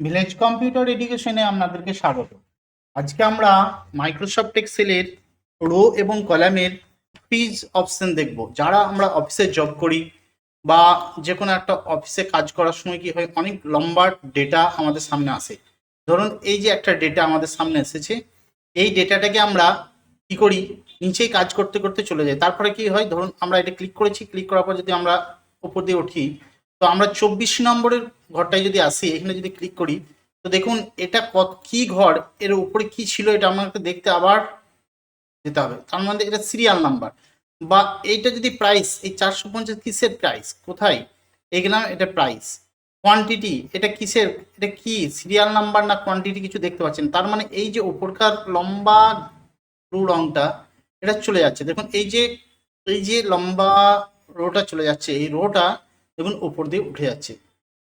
Village computer এডুকেশনে আপনাদেরকে স্বাগত। আজকে আমরা মাইক্রোসফট এক্সেলের রো এবং কলামের ফিজ অপশন দেখব। যারা আমরা অফিসে জব করি বা যে কোনো একটা অফিসে কাজ করার সময় কি হয়, অনেক লম্বা ডেটা আমাদের সামনে আসে। ধরুন, এই যে একটা ডেটা আমাদের সামনে এসেছে, এই ডেটাটাকে আমরা কি করি, নিচেই কাজ করতে করতে চলে যাই। তারপরে কি হয়, ধরুন, আমরা এটা ক্লিক করেছি ক্লিক করার পর যদি আমরা উপর দিয়ে উঠি তো আমরা চব্বিশ নম্বরের ঘরটায় যদি আসি, এখানে যদি ক্লিক করি, তো দেখুন এটা কত, কি ঘর, এর উপরে কি ছিল এটা আমাকে দেখতে আবার যেতে হবে। তার মধ্যে এটা সিরিয়াল নাম্বার বা এইটা যদি প্রাইস এই চারশো পঞ্চাশ কিসের প্রাইস কোথায়? এখানে এটা প্রাইস কোয়ান্টিটি এটা কিসের, এটা কি? সিরিয়াল নাম্বার না কোয়ান্টিটি কিছু দেখতে পাচ্ছেন। তার মানে এই যে উপরকার লম্বা ব্লু রংটা, এটা চলে যাচ্ছে। দেখুন এই যে এই যে লম্বা রোটা চলে যাচ্ছে, এই রোটা দেখুন, উপর দিয়ে উঠে যাচ্ছে।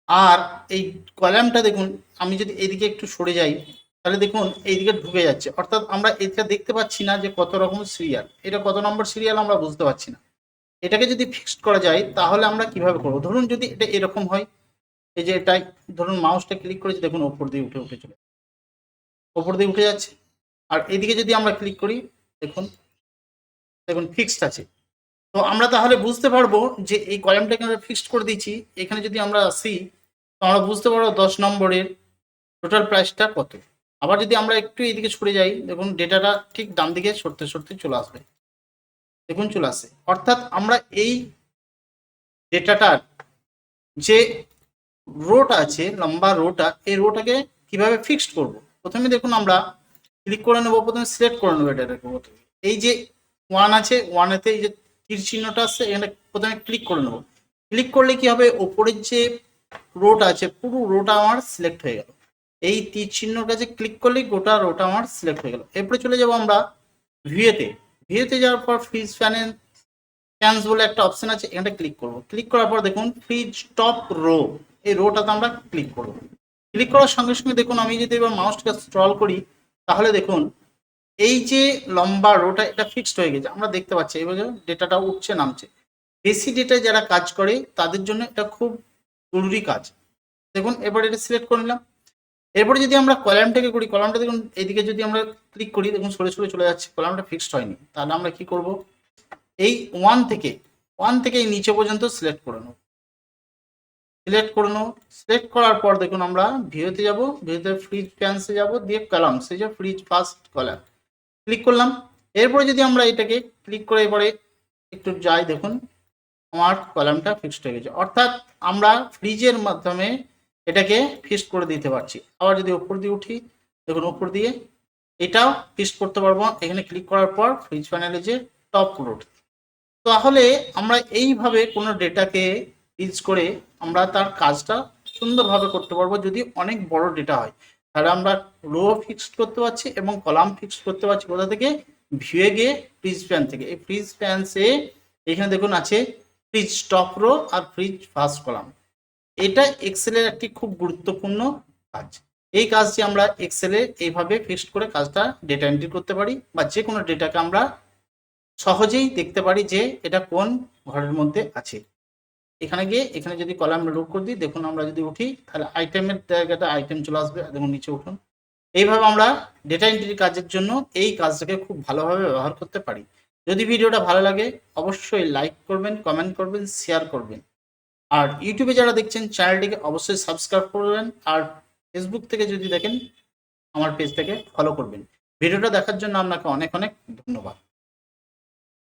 আর এই কলামটা দেখুন, আমি যদি এদিকে একটু সরে যাই, তাহলে দেখুন, এইদিকে ঢুকে যাচ্ছে। অর্থাৎ আমরা এটা দেখতে পাচ্ছি না যে কত রকম সিরিয়াল এটা কত নম্বর সিরিয়াল আমরা বুঝতে পারছি না। এটাকে যদি ফিক্সড করা যায়, তাহলে আমরা কীভাবে করব? ধরুন যদি এটা এরকম হয়, এই যে এটাই ধরুন মাউসটা ক্লিক করেছি, দেখুন ওপর দিয়ে উঠে উঠে চলে ওপর দিয়ে উঠে যাচ্ছে। আর এদিকে যদি আমরা ক্লিক করি, দেখুন দেখুন ফিক্সড আছে। তো আমরা তাহলে বুঝতে পারব যে এই কলামটাকে আমরা ফিক্সড করে দিয়েছি। এখানে যদি আমরা আসি, তো আমরা বুঝতে পারব দশ নম্বরের টোটাল প্রাইসটা কত। আবার যদি আমরা একটু এইদিকে সরে যাই, দেখুন ডেটাটা ঠিক ডান দিকে সরতে সরতে চলে আসবে। দেখুন চলে আসে। অর্থাৎ আমরা এই ডেটাটার যে রোটা আছে, লম্বা রোটা এই রোটাকে কীভাবে ফিক্সড করব? প্রথমে দেখুন আমরা ক্লিক করে নেব, প্রথমে সিলেক্ট করে নেব এটাকে এই যে ওয়ান আছে ওয়ানেতে এই যে তীর চিহ্নটা আছে, এখানে প্রথমে ক্লিক করে নেব। ক্লিক করলে কি হবে? ওপরের যে রোটা আছে, পুরো রোটা আমার সিলেক্ট হয়ে গেল। এই তীর চিহ্নর কাছে ক্লিক করলেই গোটা রোটা আমার সিলেক্ট হয়ে গেল। এরপরে চলে যাব আমরা ভিএতে ভিএতে যাওয়ার পর ফ্রিজ ফ্যানের ফ্যান্স বলে একটা অপশন আছে, এখানটা ক্লিক করব। ক্লিক করার পর দেখুন ফ্রিজ টপ রো এই রোটাতে আমরা ক্লিক করব। ক্লিক করার সঙ্গে সঙ্গে দেখুন, আমি যদি এবার মাউসটাকে স্ক্রল করি, তাহলে দেখুন এই যে লম্বা রোটা, এটা ফিক্সড হয়ে গেছে। আমরা দেখতে পাচ্ছি এবার ডেটাটা উঠছে, নামছে। বেশি ডেটায় যারা কাজ করে, তাদের জন্য এটা খুব জরুরি কাজ। দেখুন এবার এটা সিলেক্ট করে নিলাম। এরপরে যদি আমরা কলামটাকে করি কলামটা দেখুন, এদিকে যদি আমরা ক্লিক করি, দেখুন, সরে সরে চলে যাচ্ছে। কলামটা ফিক্সড হয়নি। তাহলে আমরা কি করব? এই ওয়ান থেকে ওয়ান থেকে এই নিচে পর্যন্ত সিলেক্ট করে নেব। সিলেক্ট করে নেব। সিলেক্ট করার পর দেখুন, আমরা ভিউতে যাব ভিউতে ফ্রিজ ফ্যান্সে যাব, দিয়ে কলাম সে যে ফ্রিজ ফার্স্ট কলাম ক্লিক করলাম। এরপরে যদি আমরা এটাকে ক্লিক করে এবারে একটু যাই দেখুন, আমার কলামটা ফিক্সড হয়ে গেছে। অর্থাৎ আমরা ফ্রিজের মাধ্যমে এটাকে ফিক্সড করে দিতে পারছি। আবার যদি উপর দিয়ে উঠি, দেখুন উপর দিয়ে এটাও ফিক্সড করতে পারব। এখানে ক্লিক করার পর ফ্রিজ প্যানেলে যে টপ লোড তাহলে আমরা এইভাবে কোনো ডেটাকে ইউজ করে আমরা তার কাজটা সুন্দরভাবে করতে পারব যদি অনেক বড় ডেটা হয়। তাহলে আমরা রো ফিক্সড করতে পারছি এবং কলাম ফিক্সড করতে পারছি। কোথা থেকে? ভিউয়ে গিয়ে ফ্রিজ প্যান থেকে। এই ফ্রিজ প্যানসে এখানে দেখুন আছে ফ্রিজ টপ রো আর ফ্রিজ ফার্স্ট কলাম এটা এক্সেলের একটি খুব গুরুত্বপূর্ণ কাজ। এই কাজটি আমরা এক্সেলে এইভাবে ফিক্সড করে কাজটা ডেটা এন্ট্রি করতে পারি বা যে কোনো ডেটাকে আমরা সহজেই দেখতে পারি যে এটা কোন ঘরের মধ্যে আছে। এখানে গিয়ে, এখানে যদি কলাম লোড করে দিই, দেখুন আমরা যদি উঠি, তাহলে আইটেমের জায়গাটা আইটেম চলে আসবে দেখুন নিচে উঠুন। এইভাবে আমরা ডেটা এন্ট্রি কাজের জন্য এই কাজটাকে খুব ভালোভাবে ব্যবহার করতে পারি। যদি ভিডিওটা ভালো লাগে, অবশ্যই লাইক করবেন কমেন্ট করবেন শেয়ার করবেন। আর ইউটিউবে যারা দেখছেন চ্যানেলটিকে অবশ্যই সাবস্ক্রাইব করবেন, আর ফেসবুক থেকে যদি দেখেন, আমার পেজটাকে ফলো করবেন। ভিডিওটা দেখার জন্য আপনাকে অনেক অনেক ধন্যবাদ।